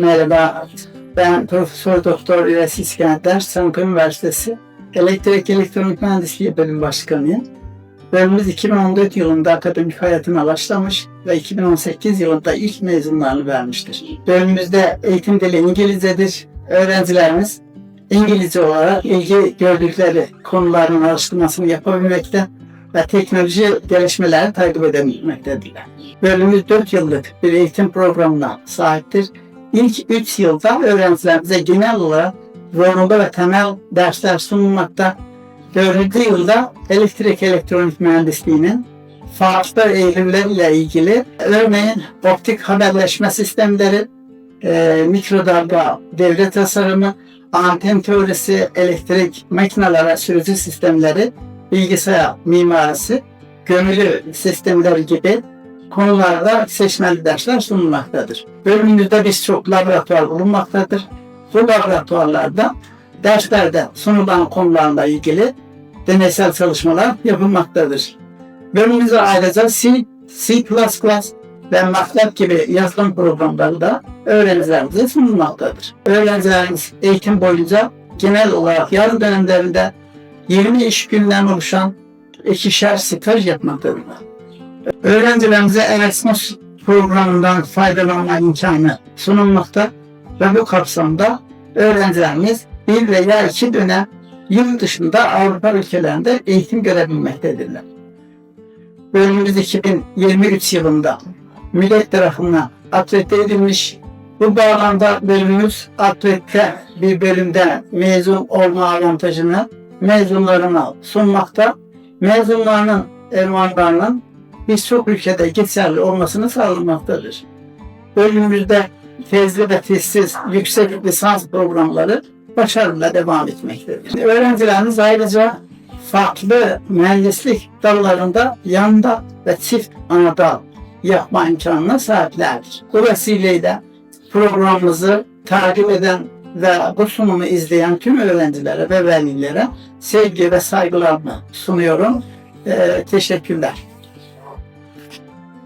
Merhaba, ben Profesör Doktor İlyas İskender, Çankaya Üniversitesi Elektrik Elektronik Mühendisliği Bölüm Başkanıyım. Bölümümüz 2014 yılında akademik hayatına başlamış ve 2018 yılında ilk mezunlarını vermiştir. Bölümümüzde eğitim dili İngilizcedir. Öğrencilerimiz İngilizce olarak ilgi gördükleri konuların araştırmasını yapabilmekte ve teknoloji gelişmeleri takip edebilmektedirler. Bölümümüz 4 yıllık bir eğitim programına sahiptir. İlk 3 yılda öğrencilerimize genel olarak zorunlu ve temel dersler sunulmakta. 4. yılda elektrik elektronik mühendisliğinin farklı eğilimleriyle ilgili örneğin optik haberleşme sistemleri, e, mikrodalga devre tasarımı, anten teorisi, elektrik makinelere sürücü sistemleri, bilgisayar mimarisi, gömülü sistemleri gibi konularda seçmeli dersler sunulmaktadır. Bölümümüzde birçok laboratuvar bulunmaktadır. Bu laboratuvarlarda derslerde sunulan konularla ilgili deneysel çalışmalar yapılmaktadır. Bölümümüzde ayrıca C, C++ ve MATLAB gibi yazılım programları da öğrencilerimize sunulmaktadır. Öğrencilerimiz eğitim boyunca genel olarak yaz dönemlerinde 20 iş günden oluşan ikişer staj yapmaktadırlar. Öğrencilerimize Erasmus programından faydalanma imkanı sunulmakta ve bu kapsamda öğrencilerimiz bir veya iki dönem yurt dışında Avrupa ülkelerinde eğitim görebilmektedirler. Bölümümüz 2023 yılında millet tarafından akredite edilmiş. Bu bağlamda bölümümüz akredite bir bölümde mezun olma avantajını mezunlarına sunmakta. Mezunlarının elmanlarının birçok ülkede geçerli olmasını sağlamaktadır. Bölümümüzde tezli ve tezsiz yüksek lisans programları başarıyla devam etmektedir. Öğrencilerimiz ayrıca farklı mühendislik dallarında yanda ve çift ana dal yapma imkanına sahiplerdir. Bu vesileyle programımızı takip eden ve bu sunumu izleyen tüm öğrencilere ve velilere sevgi ve saygılarımı sunuyorum. Ee, teşekkürler.